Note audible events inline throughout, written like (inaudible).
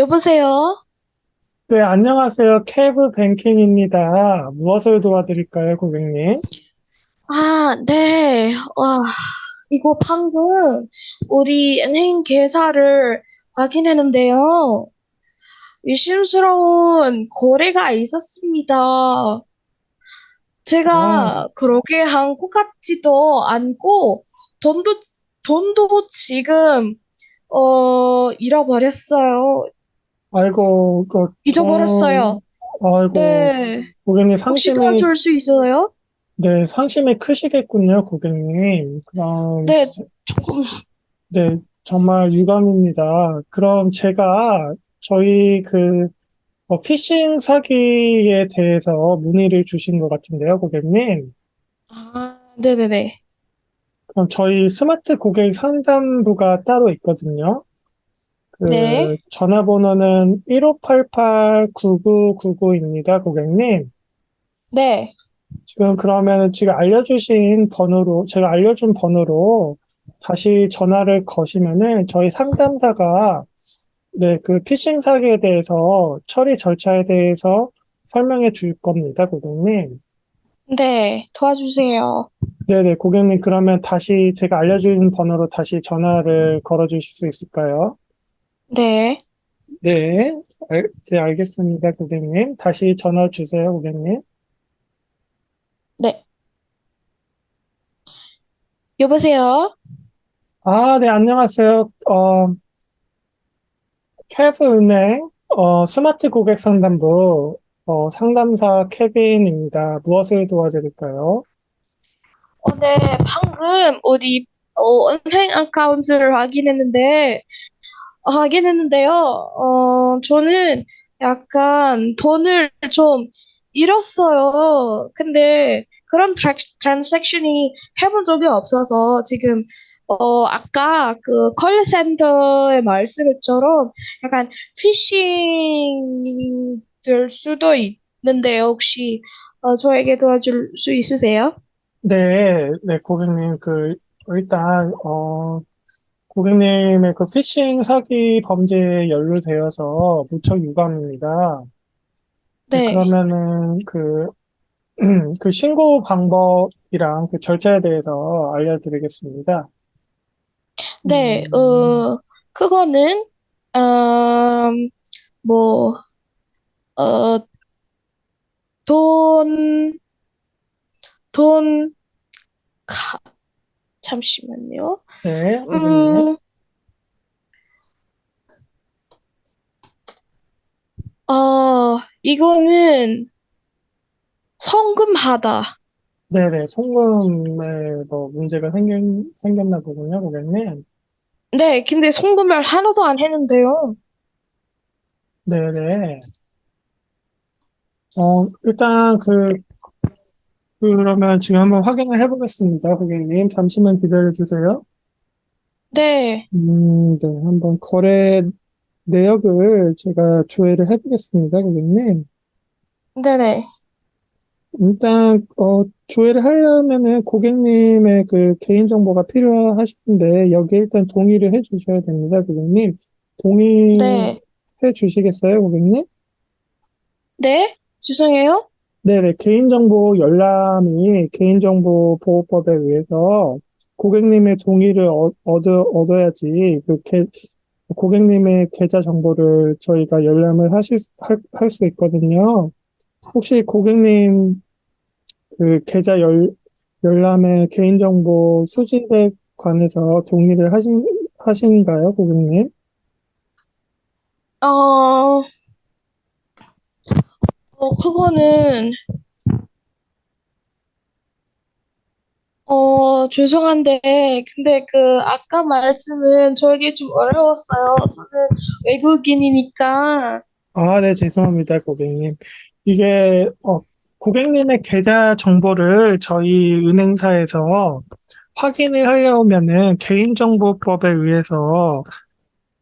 여보세요? 네, 안녕하세요. 캐브 뱅킹입니다. 무엇을 도와드릴까요, 고객님? 아, 네. 와, 이거 방금 우리 은행 계좌를 확인했는데요. 의심스러운 거래가 있었습니다. 아, 제가 그러게 한 것 같지도 않고, 돈도, 돈도 지금, 어, 잃어버렸어요. 아이고, 그, 어, 잊어버렸어요. 아이고, 네. 고객님 혹시 상심이, 도와줄 수 있어요? 네, 상심이 크시겠군요, 고객님. 그럼, 네, 조금, 네, 정말 유감입니다. 그럼 제가 저희 그, 어, 피싱 사기에 대해서 문의를 주신 것 같은데요, 고객님. 아, 네네네. 그럼 저희 스마트 고객 상담부가 따로 있거든요. 그 네. 전화번호는 1588-9999입니다, 고객님. 네. 지금 그러면 지금 알려주신 번호로, 제가 알려준 번호로 다시 전화를 거시면은 저희 상담사가 네, 그 피싱 사기에 대해서 처리 절차에 대해서 설명해 줄 겁니다, 고객님. 네. 도와주세요. 네네, 고객님, 그러면 다시 제가 알려준 번호로 다시 전화를 걸어 주실 수 있을까요? 네. 네, 알, 네, 알겠습니다, 고객님. 다시 전화 주세요, 고객님. 네. 여보세요? 아, 네, 안녕하세요. 어, 캐브은행, 어, 스마트 고객 상담부, 어, 상담사 케빈입니다. 무엇을 도와드릴까요? 어, 네. 방금 우리 어, 은행 어카운트를 확인했는데, 어, 확인했는데요. 어, 저는 약간 돈을 좀 잃었어요. 근데 그런 트랙, 트랜잭션이 해본 적이 없어서 지금 어, 아까 그 콜센터의 말씀처럼 약간 피싱 될 수도 있는데요. 혹시 어, 저에게 도와줄 수 있으세요? 네, 네, 고객님, 그, 일단, 어, 고객님의 그 피싱 사기 범죄에 연루되어서 무척 유감입니다. 네, 네. 그러면은 그, (clears throat) 그 신고 방법이랑 그 절차에 대해서 알려드리겠습니다. 네, 음, 어, 그거는, 음, 뭐, 어, 돈, 돈, 가, 잠시만요. 네, 고객님. 음, 어, 이거는 성금하다. 네네, 송금에 뭐 문제가 생겼, 생겼나 보군요, 고객님. 네, 근데 송금을 하나도 안 했는데요. 네네. 어, 일단 그, 그러면 지금 한번 확인을 해보겠습니다, 고객님. 잠시만 기다려 주세요. 네, 음, 네, 한번 거래 내역을 제가 조회를 해보겠습니다, 고객님. 네네. 일단, 어, 조회를 하려면은 고객님의 그 개인정보가 필요하신데, 여기에 일단 동의를 해 주셔야 됩니다, 고객님. 동의해 네, 주시겠어요, 고객님? 네, 죄송해요. 네네, 개인정보 열람이 개인정보 보호법에 의해서 고객님의 동의를 얻, 얻어, 얻어야지 그 개, 고객님의 계좌 정보를 저희가 열람을 하실, 할, 할 수 있거든요. 혹시 고객님 그 계좌 열, 열람의 개인정보 수집에 관해서 동의를 하신, 하신가요, 고객님? 어, 어, 그거는, 어, 죄송한데, 근데 그, 아까 말씀은 저에게 좀 어려웠어요. 저는 외국인이니까. 아, 네, 죄송합니다, 고객님. 이게, 어, 고객님의 계좌 정보를 저희 은행사에서 확인을 하려면은 개인정보법에 의해서,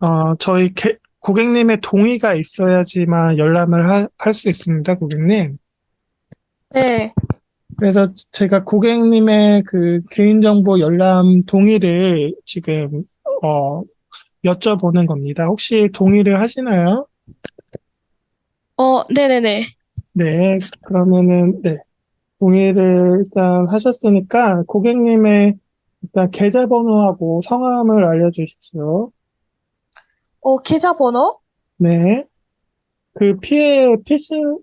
어, 저희 개- 고객님의 동의가 있어야지만 열람을 할 수 있습니다, 고객님. 네. 그래서 제가 고객님의 그 개인정보 열람 동의를 지금, 어, 여쭤보는 겁니다. 혹시 동의를 하시나요? 어, 네네네. 네, 그러면은, 네, 동의를 일단 하셨으니까 고객님의 일단 계좌번호하고 성함을 알려주십시오. 어, 계좌번호? 네, 그 피해, 피싱,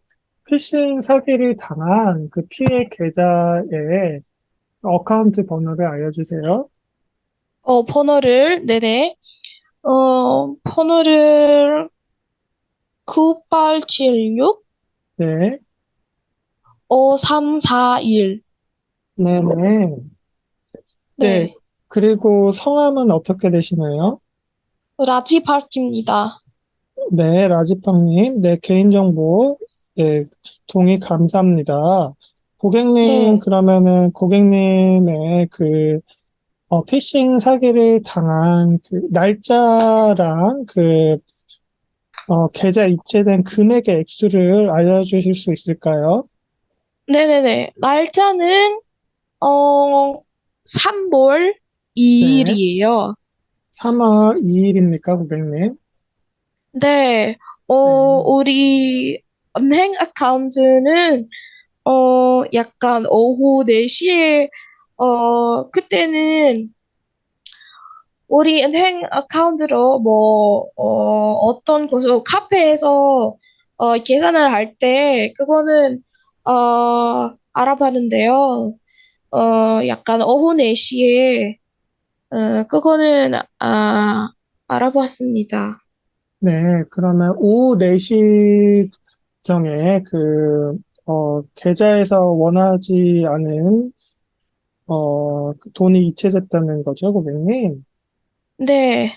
피싱 사기를 당한 그 피해 계좌의 어카운트 번호를 알려주세요. 어, 번호를, 네네. 어, 번호를 9876 네, 5341. 네, 네. 네, 네. 그리고 성함은 어떻게 되시나요? 라지 파크입니다. 네, 라지팡님, 네, 개인정보, 네, 동의 감사합니다. 고객님, 네. 그러면은 고객님의 그, 어, 피싱 사기를 당한 그 날짜랑 그, 어, 계좌 이체된 금액의 액수를 알려주실 수 있을까요? 네네네. 날짜는, 어, 3월 네, 2일이에요. 3월 2일입니까, 고객님? 네. 어, 네, 우리 은행 아카운트는, 어, 약간 오후 4시에, 어, 그때는 우리 은행 아카운트로 뭐, 어, 어떤 곳으로 카페에서, 어, 계산을 할 때, 그거는, 어, 알아봤는데요. 어, 약간 오후 4시에, 어, 그거는, 아, 알아봤습니다. 네, 그러면 오후 4시 경에 그, 어, 계좌에서 원하지 않은 어, 그 돈이 이체됐다는 거죠, 고객님? 네.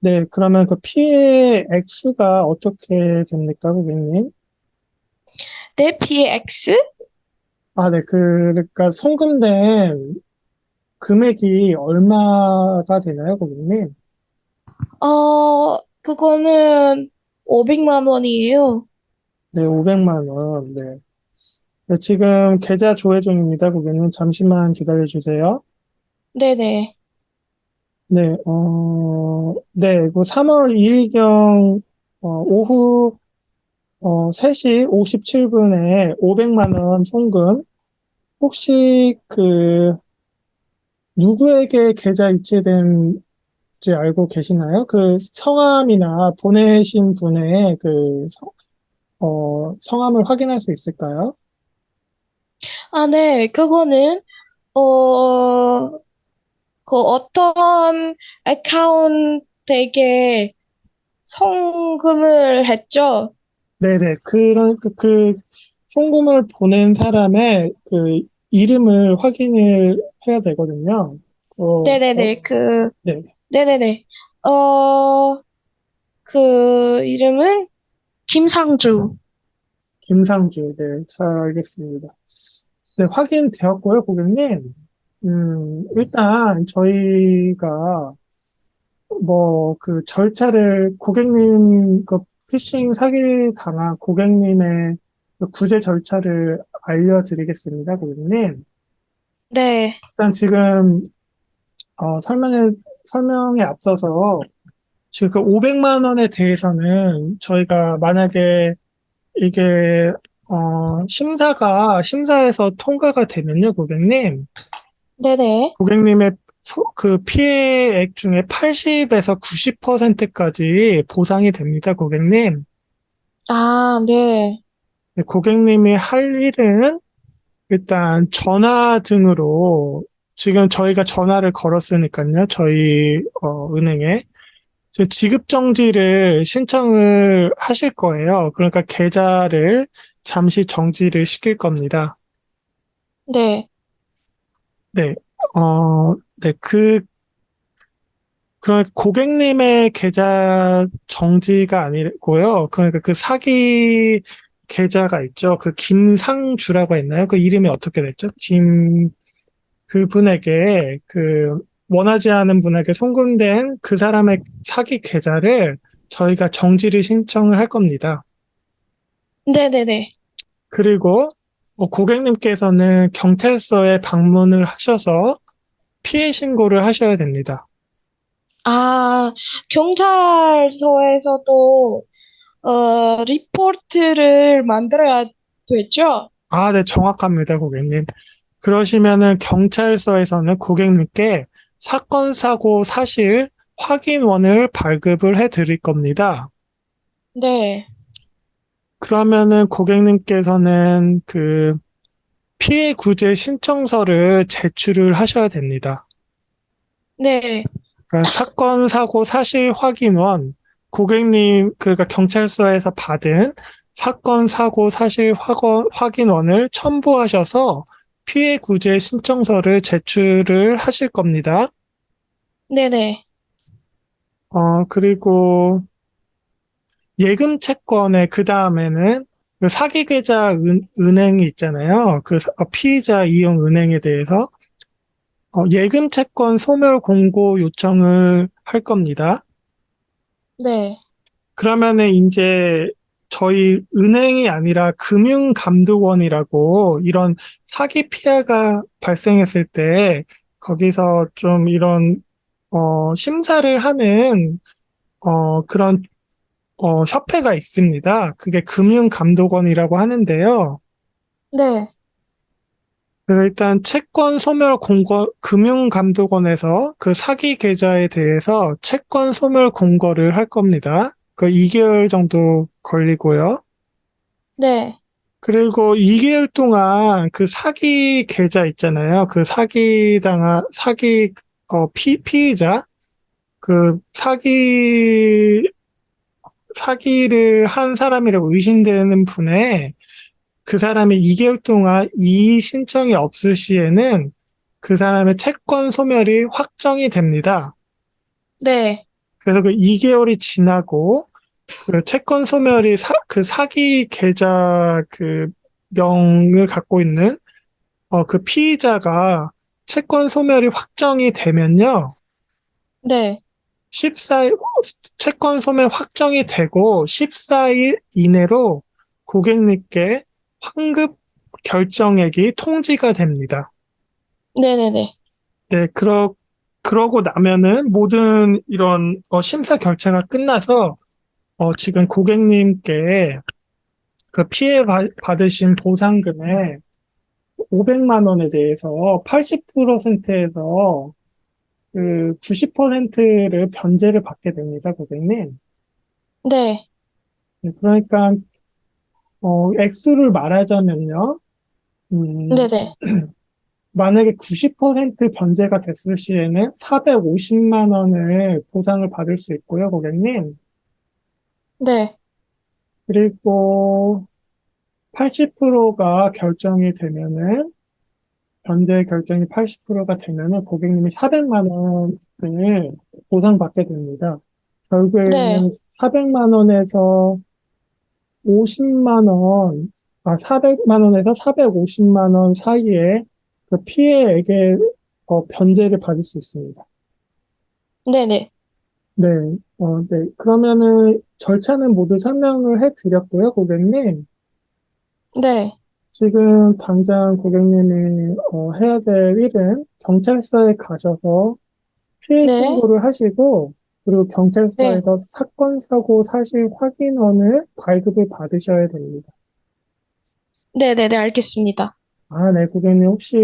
네, 그러면 그 피해 액수가 어떻게 됩니까, 고객님? 내 PX? 아, 네, 그, 그러니까 송금된 금액이 얼마가 되나요, 고객님? 어, 그거는 500만 원이에요. 네, 500만 원. 네. 네, 지금 계좌 조회 중입니다, 고객님. 잠시만 기다려 주세요. 네네. 네, 어, 네, 그 3월 2일경, 어, 오후, 어, 3시 57분에 500만 원 송금, 혹시 그 누구에게 계좌 이체된지 알고 계시나요? 그 성함이나 보내신 분의 그 성, 어, 성함을 확인할 수 있을까요? 아, 네. 그거는, 어, 그 어떤 어카운트에게 송금을 했죠? 네네. 그런 그, 그 송금을 보낸 사람의 그 이름을 확인을 해야 되거든요. 어, 어, 네네네. 그, 네. 네네네. 어, 그 이름은 김상주. 김상주. 네, 잘 알겠습니다. 네, 확인되었고요, 고객님. 음, 일단 저희가 뭐 그 절차를 고객님 그 피싱 사기 당한 고객님의 그 구제 절차를 알려드리겠습니다, 고객님. 네. 일단 지금 어, 설명에 설명에 앞서서 지금 그 500만 원에 대해서는 저희가 만약에 이게 어, 심사가 심사에서 통과가 되면요, 고객님. 네네. 고객님의 소- 그 피해액 중에 80에서 90%까지 보상이 됩니다, 고객님. 아, 네. 네, 고객님이 할 일은 일단 전화 등으로 지금 저희가 전화를 걸었으니까요, 저희 어, 은행에 저 지급 정지를 신청을 하실 거예요. 그러니까 계좌를 잠시 정지를 시킬 겁니다. 네. 네, 어, 네, 그 그런 고객님의 계좌 정지가 아니고요. 그러니까 그 사기 계좌가 있죠. 그 김상주라고 했나요? 그 이름이 어떻게 됐죠? 김 그 분에게 그 원하지 않은 분에게 송금된 그 사람의 사기 계좌를 저희가 정지를 신청을 할 겁니다. 네네네. 그리고 어, 고객님께서는 경찰서에 방문을 하셔서 피해 신고를 하셔야 됩니다. 아, 경찰서에서도, 어, 리포트를 만들어야 되죠? 아, 네, 정확합니다, 고객님. 그러시면은 경찰서에서는 고객님께 사건, 사고, 사실 확인원을 발급을 해 드릴 겁니다. 네, 그러면은 고객님께서는 그 피해 구제 신청서를 제출을 하셔야 됩니다. 네, 그러니까 사건, 사고, 사실 확인원, 고객님, 그러니까 경찰서에서 받은 사건, 사고, 사실 확인원을 첨부하셔서 피해 구제 신청서를 제출을 하실 겁니다. 네네, 어, 그리고 예금 채권의 그 다음에는 그 사기 계좌 은, 은행이 있잖아요. 그 사- 어, 피의자 이용 은행에 대해서 어, 예금 채권 소멸 공고 요청을 할 겁니다. 네, 그러면은 이제 저희 은행이 아니라 금융감독원이라고 이런 사기 피해가 발생했을 때 거기서 좀 이런 어, 심사를 하는 어, 그런 어, 협회가 있습니다. 그게 금융감독원이라고 하는데요. 네, 그래서 일단 채권 소멸 공고, 금융감독원에서 그 사기 계좌에 대해서 채권 소멸 공고를 할 겁니다. 그 2개월 정도 걸리고요. 네, 그리고 2개월 동안 그 사기 계좌 있잖아요. 그 사기 당한, 사기, 어, 피, 피의자, 그 사기, 사기를 한 사람이라고 의심되는 분의 그 사람이 2개월 동안 이의 신청이 없을 시에는 그 사람의 채권 소멸이 확정이 됩니다. 네, 그래서 그 2개월이 지나고 그 채권 소멸이 사, 그 사기 계좌 그 명을 갖고 있는 어, 그 피의자가 채권 소멸이 확정이 되면요. 네, 14일, 채권 소멸 확정이 되고 14일 이내로 고객님께 환급 결정액이 통지가 됩니다. 네네네, 네, 그러, 그러고 나면은 모든 이런 어, 심사 결제가 끝나서 어, 지금 고객님께 그 피해 받- 받으신 보상금의 500만 원에 대해서 80%에서 그 90%를 변제를 받게 됩니다, 고객님. 네, 네, 그러니까 어, 액수를 말하자면요. 음, 네네, 만약에 90% 변제가 됐을 시에는 450만 원을 보상을 받을 수 있고요, 고객님. 네, 그리고 80%가 결정이 되면은, 변제 결정이 80%가 되면은 고객님이 400만 원을 보상받게 됩니다. 결국에는 네. 400만 원에서 50만 원, 아, 400만 원에서 450만 원 사이에 그 피해액의 어, 변제를 받을 수 있습니다. 네네, 네, 어, 네. 그러면은 절차는 모두 설명을 해 드렸고요, 고객님. 네, 지금 당장 고객님이 어, 해야 될 일은 경찰서에 가셔서 피해 네. 신고를 하시고, 그리고 경찰서에서 사건, 사고, 사실 확인원을 발급을 받으셔야 됩니다. 네네네, 알겠습니다. 아, 네, 고객님, 혹시,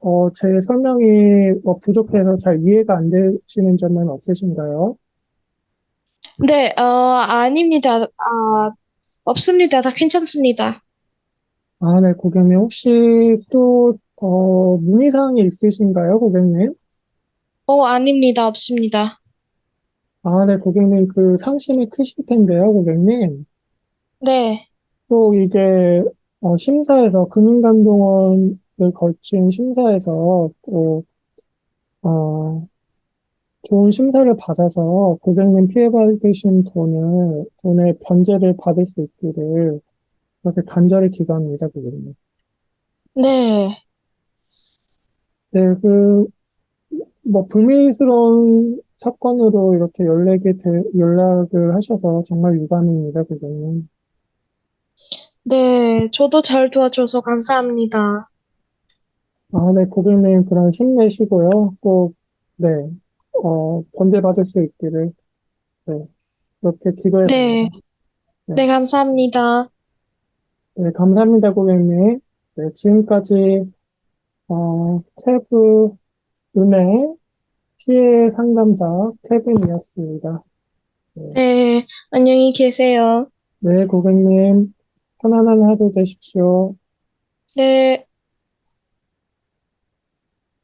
어, 제 설명이 어, 부족해서 잘 이해가 안 되시는 점은 없으신가요? 네, 어, 아닙니다. 아, 없습니다. 다 괜찮습니다. 아, 네, 고객님, 혹시 또, 어, 문의사항이 있으신가요, 고객님? 어, 아닙니다. 없습니다. 아, 네, 고객님, 그 상심이 크실 텐데요, 고객님. 네, 또 이게, 어, 심사에서, 금융감독원을 거친 심사에서 또, 어, 좋은 심사를 받아서 고객님 피해받으신 돈을, 돈의 변제를 받을 수 있기를 그렇게 간절히 기도합니다, 고객님. 네, 네, 그, 뭐, 불미스러운 사건으로 이렇게 연락이, 돼- 연락을 하셔서 정말 유감입니다, 고객님. 네, 저도 잘 도와줘서 감사합니다. 아, 네, 고객님, 그럼 힘내시고요. 꼭, 네, 어, 번제받을 수 있기를, 네, 그렇게 기도해 네, 봅니다. 네, 감사합니다. 네, 감사합니다, 고객님. 네, 지금까지, 어, 태브 은행 피해 상담사 케빈이었습니다. 네, 안녕히 계세요. 네, 고객님. 편안한 하루 되십시오. 네.